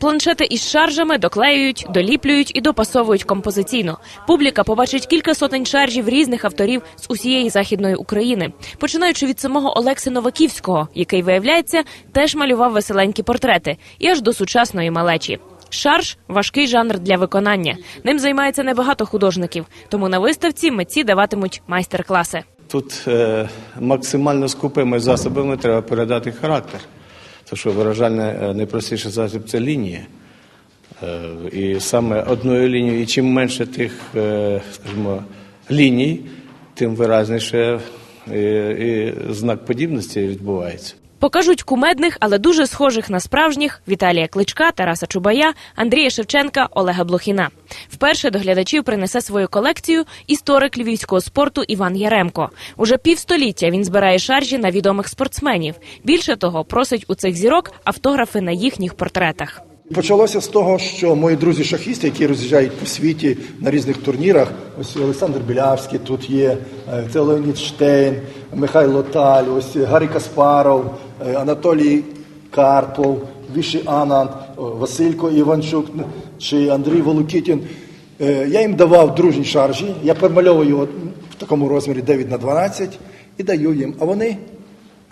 Планшети із шаржами доклеюють, доліплюють і допасовують композиційно. Публіка побачить кілька сотень шаржів різних авторів з усієї західної України, починаючи від самого Олекси Новаківського, який виявляється теж малював веселенькі портрети, і аж до сучасної малечі. Шарж важкий жанр для виконання. Ним займається небагато художників, тому на виставці митці даватимуть майстер-класи. Тут е, максимально скупими засобами треба передати характер. Тому що виражальне е, найпростіший засіб це лінія. Е, і саме одною лінією, і чим менше тих, е, скажімо, ліній, тим виразніше і знак подібності відбувається. Покажуть кумедних, але дуже схожих на справжніх Віталія Кличка, Тараса Чубая, Андрія Шевченка, Олега Блохіна. Вперше до глядачів принесе свою колекцію історик львівського спорту Іван Яремко. Уже півстоліття він збирає шаржі на відомих спортсменів. Більше того, просить у цих зірок автографи на їхніх портретах. Почалося з того, що мої друзі-шахісти, які роз'їжджають по світі на різних турнірах, ось Олександр Білявський тут є, е, це Леонід Штейн, Михайло Таль, ось Гаррі Каспаров, е, Анатолій Карпов, Віші Ананд, о, Василько Іванчук чи Андрій Волокітін. Е, Я їм давав дружні шаржі, я перемальовую от в такому розмірі 9 на 12 і даю їм. А вони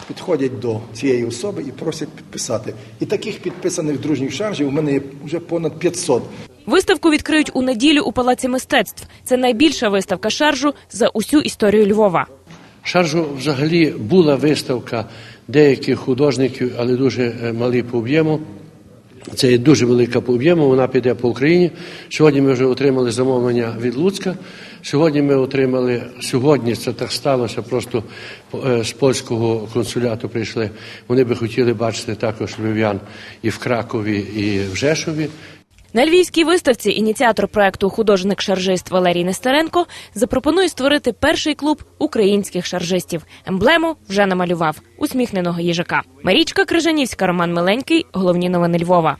підходять до цієї особи і просять підписати. І таких підписаних дружніх шаржів у мене є вже понад 500. Виставку відкриють у неділю у Палаці мистецтв. Це найбільша виставка шаржу за усю історію Львова. Шаржу взагалі була виставка деяких художників, але дуже е, малий по об'єму. Це є дуже велика по об'єму, вона піде по Україні. Сьогодні ми вже отримали замовлення від Луцька. Сьогодні ми отримали, сьогодні це так сталося, просто е, з польського консуляту прийшли. Вони би хотіли бачити також львів'ян і в Кракові, і в Жешові. На львівській виставці ініціатор проекту художник-шаржист Валерій Нестеренко запропонує створити перший клуб українських шаржистів. Емблему вже намалював усміхненого їжака. Марічка Крижанівська, Роман Миленький. Головні новини Львова.